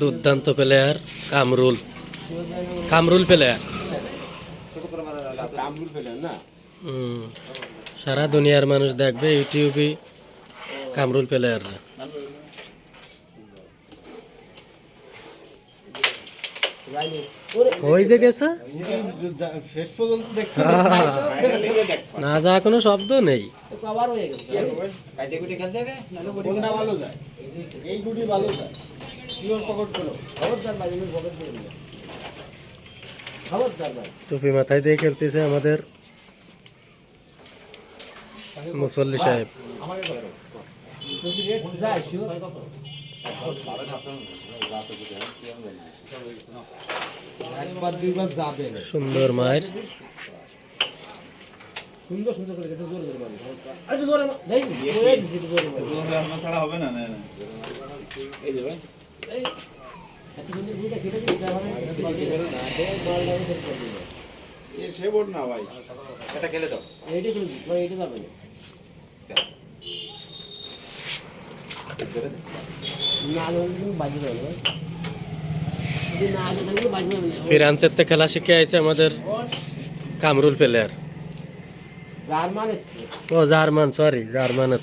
দুর্দান্ত player Kamrul. Kamrul player. সারা দুনিয়ার মানুষ দেখবে ইউটিউবে কামরুল প্লেয়ার ওই যে গেছে? না যা কোনো শব্দ নেই। হয়ে গেছে। কাইতে কুটে খেলতে হবে নাহলে কোনটা ভালো যায়। এই গুটি ভালো যায়। শিওর পকেট করো খবরদার ভাই আমি পকেট খবরদার ভাই। টুপি মাথায় দিয়ে খেলতেছে আমাদের মুসল্লি সাহেব। আমাকে কয় যদি রেট যায় শিওর একবার সুন্দর মায়ের। সুন্দর সুন্দর করে একটু জোরে জোরে মারো একটু জোরে মারো দেখ জোরে একটু জোরে মারো এই যে ভাই। এত সুন্দর বুড়িটা কেটে দিই যা মানে না দিবে সে বোর্ড না ভাই। এটা খেলে দাও। এইটা করে দিই এইটা না। না ভাই। না যাবে না। ফিরান্সের থেকে খেলা শিখে আইছে আমাদের কামরুল প্লেয়ার ও জার্মান সরি জার্মানের।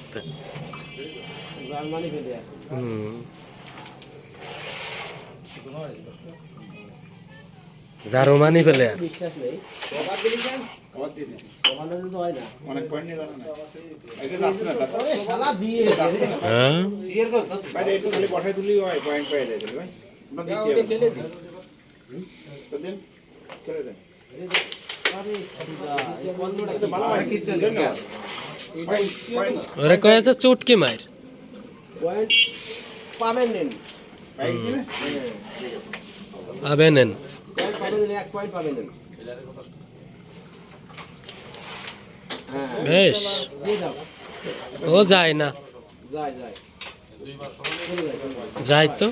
জার্মানি ফেলে আর হুম। জার্মানি প্লেয়ার বিশ্বাস দিয়ে দিছি তোমার তো হয় না। অনেক পয়েন্ট নিয়ে জানো না। এটা যাচ্ছে না তারপর খেলা হ্যাঁ হয় দেন ওরে কয়েছে চুটকি মার পাবেন নেন বেশ ও যায় না। যায় তো।